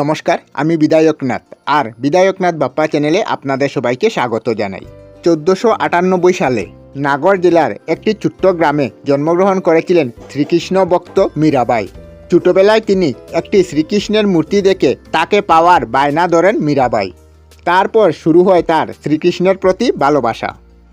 নমস্কার, আমি বিদায়কনাথ। আর বিদায়কনাথ বাপ্পা চ্যানেলে আপনাদের সবাইকে স্বাগত জানাই। চোদ্দোশো আটানব্বই সালে নাগর জেলার একটি ছোট্ট গ্রামে জন্মগ্রহণ করেছিলেন শ্রীকৃষ্ণ ভক্ত মীরাবাই। ছোটবেলায় তিনি একটি শ্রীকৃষ্ণের মূর্তি দেখে তাকে পাওয়ার বায়না ধরেন মীরাবাই। তারপর শুরু হয় তার শ্রীকৃষ্ণের প্রতি ভালোবাসা।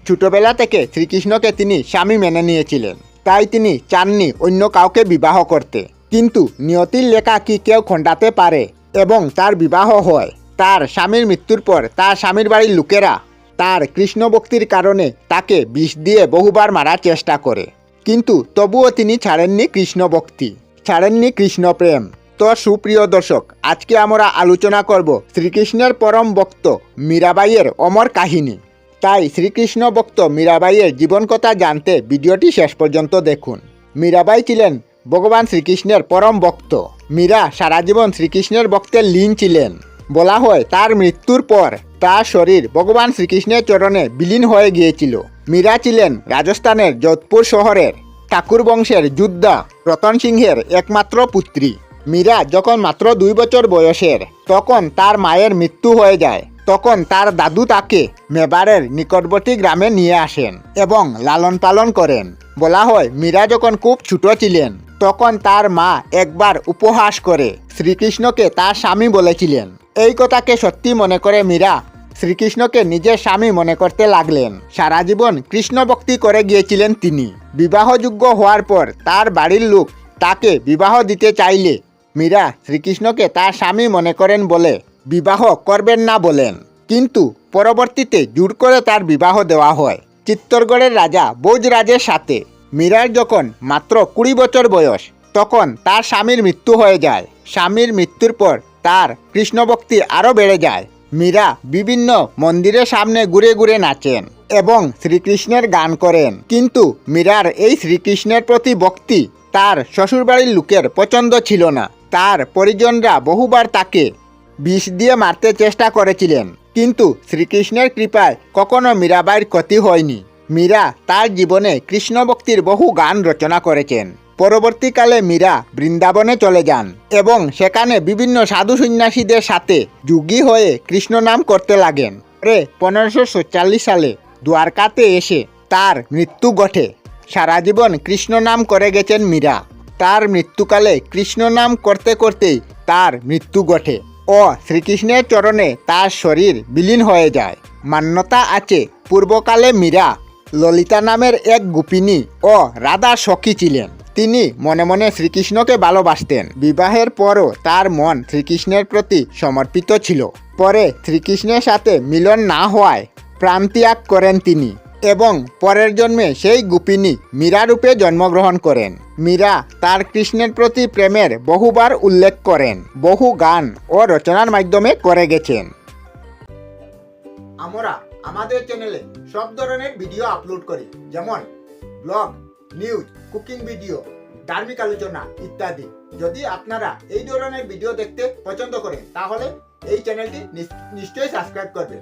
ছোটবেলা থেকে শ্রীকৃষ্ণকে তিনি স্বামী মেনে নিয়েছিলেন। তাই তিনি চাননি অন্য কাউকে বিবাহ করতে। কিন্তু নিয়তির লেখা কি কেউ খণ্ডাতে পারে? এবং তার বিবাহ হয়। তার স্বামীর মৃত্যুর পর তার স্বামীর বাড়ির লোকেরা তার কৃষ্ণ ভক্তির কারণে তাকে বিষ দিয়ে বহুবার মারার চেষ্টা করে। কিন্তু তবুও তিনি ছাড়েননি কৃষ্ণ ভক্তি ছাড়েননি কৃষ্ণ প্রেম তো সুপ্রিয় দর্শক, আজকে আমরা আলোচনা করব শ্রীকৃষ্ণের পরম ভক্ত মীরাবাইয়ের অমর কাহিনী। তাই শ্রীকৃষ্ণ ভক্ত মীরাবাইয়ের জীবন কথা জানতে ভিডিওটি শেষ পর্যন্ত দেখুন। মীরাবাই ছিলেন ভগবান শ্রীকৃষ্ণের পরম ভক্ত। মীরা সারা জীবন শ্রীকৃষ্ণের ভক্তের লীন ছিলেন। বলা হয়, তার মৃত্যুর পর তার শরীর ভগবান শ্রীকৃষ্ণের চরণে বিলীন হয়ে গিয়েছিল। মীরা ছিলেন রাজস্থানের যোধপুর শহরের ঠাকুর বংশের যোদ্ধা রতন সিংহের একমাত্র পুত্রী। মীরা যখন মাত্র দুই বছর বয়সের, তখন তার মায়ের মৃত্যু হয়ে যায়। তখন তার দাদু তাকে মেবারের নিকটবর্তী গ্রামে নিয়ে আসেন এবং লালন পালন করেন। বলা হয়, মীরা যখন খুব ছোট ছিলেন, তখন তার মা একবার উপহাস করে শ্রীকৃষ্ণকে তার স্বামী বলেছিলেন। এই কথাকে সত্যি মনে করে মীরা শ্রীকৃষ্ণকে নিজের স্বামী মনে করতে লাগলেন। সারা জীবন কৃষ্ণ ভক্তি করে গিয়েছিলেন তিনি। বিবাহযোগ্য হওয়ার পর তার বাড়ির লোক তাকে বিবাহ দিতে চাইলে মীরা শ্রীকৃষ্ণকে তার স্বামী মনে করেন বলে বিবাহ করবেন না বলেন। কিন্তু পরবর্তীতে জোর করে তার বিবাহ দেওয়া হয়। চিত্তরগড়ের রাজা ভোজরাজের সাথে। মীরার যখন মাত্র কুড়ি বছর বয়স, তখন তার স্বামীর মৃত্যু হয়ে যায়। স্বামীর মৃত্যুর পর তার কৃষ্ণভক্তি আরও বেড়ে যায়। মীরা বিভিন্ন মন্দিরের সামনে ঘুরে ঘুরে নাচেন এবং শ্রীকৃষ্ণের গান করেন। কিন্তু মীরার এই শ্রীকৃষ্ণের প্রতি ভক্তি তার শ্বশুরবাড়ির লোকের পছন্দ ছিল না। তার পরিজনরা বহুবার তাকে বিষ দিয়ে মারতে চেষ্টা করেছিলেন। কিন্তু শ্রীকৃষ্ণের কৃপায় কখনো মীরাবাইয়ের ক্ষতি হয়নি। মীরা তার জীবনে কৃষ্ণ ভক্তির বহু গান রচনা করেছেন। পরবর্তীকালে মীরা বৃন্দাবনে চলে যান এবং সেখানে বিভিন্ন সাধু সন্ন্যাসীদের সাথে যুগী হয়ে কৃষ্ণ নাম করতে লাগেন। পরে পনেরোশো সালে দ্বারকাতে এসে তার মৃত্যু ঘটে। সারা জীবন কৃষ্ণ নাম করে গেছেন মীরা। তার মৃত্যুকালে কৃষ্ণ নাম করতে করতেই তার মৃত্যু ঘটে। ও শ্রীকৃষ্ণের চরণে তার শরীর বিলীন হয়ে যায়। মান্যতা আছে পূর্বকালে মীরা ললিতা নামের এক গোপিনী ও রাধা সখী ছিলেন। তিনি মনে মনে শ্রীকৃষ্ণকে ভালোবাসতেন। বিবাহের পরও তার মন শ্রীকৃষ্ণের প্রতি সমর্পিত ছিল। পরে শ্রীকৃষ্ণের সাথে মিলন না হওয়ায় প্রাণত্যাগ করেন তিনি। এবং পরের জন্মে সেই গোপিনী মীরা রূপে জন্মগ্রহণ করেন। মীরা তার কৃষ্ণের প্রতি প্রেমের বহুবার উল্লেখ করেন, বহু গান ও রচনার মাধ্যমে করে গেছেন। আমরা আমাদের চ্যানেলে সব ধরনের ভিডিও আপলোড করি, যেমন ব্লগ নিউজ কুকিং ভিডিও ধার্মিক আলোচনা ইত্যাদি। যদি আপনারা এই ধরনের ভিডিও দেখতে পছন্দ করেন, তাহলে এই চ্যানেলটি নিশ্চয়ই সাবস্ক্রাইব করবেন।